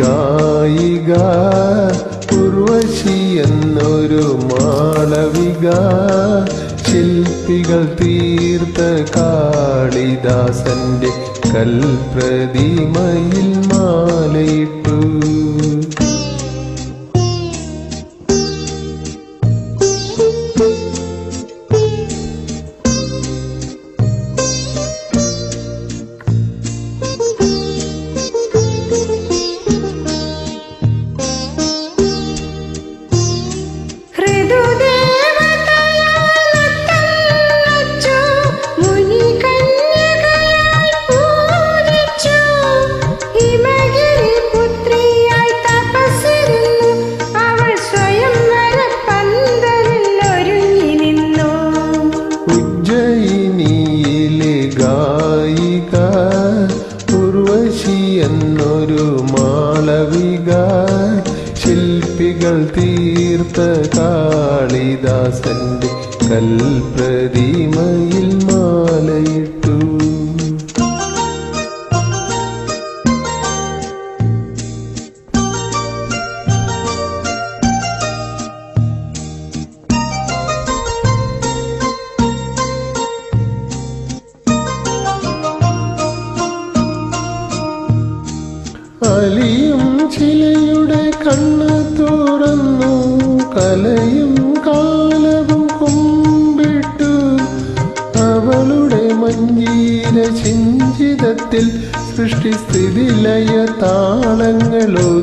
ഗായിക ഉർവശി എന്നൊരു മാളവിക ശില്പികൾ തീർത്ത കാളിദാസന്റെ കൽപ്രതിമയിൽ മാലയിട്ടു. ഉജ്ജയിനിയിലെ ഗായിക ഉർവശി എന്നൊരു മാളവിക ശില്പികൾ തീർത്ത കാളിദാസന്റെ കൽപ്രതിമയിൽ അലിയും ചിലയുടെ കണ്ണ് തുറന്നു കലയും കാലവും കൊമ്പിട്ടു. അവളുടെ മഞ്ജീര ചിഞ്ചിതത്തിൽ സൃഷ്ടിസ്ഥിതി ലയ താളങ്ങൾ ഒതുങ്ങി നിന്നു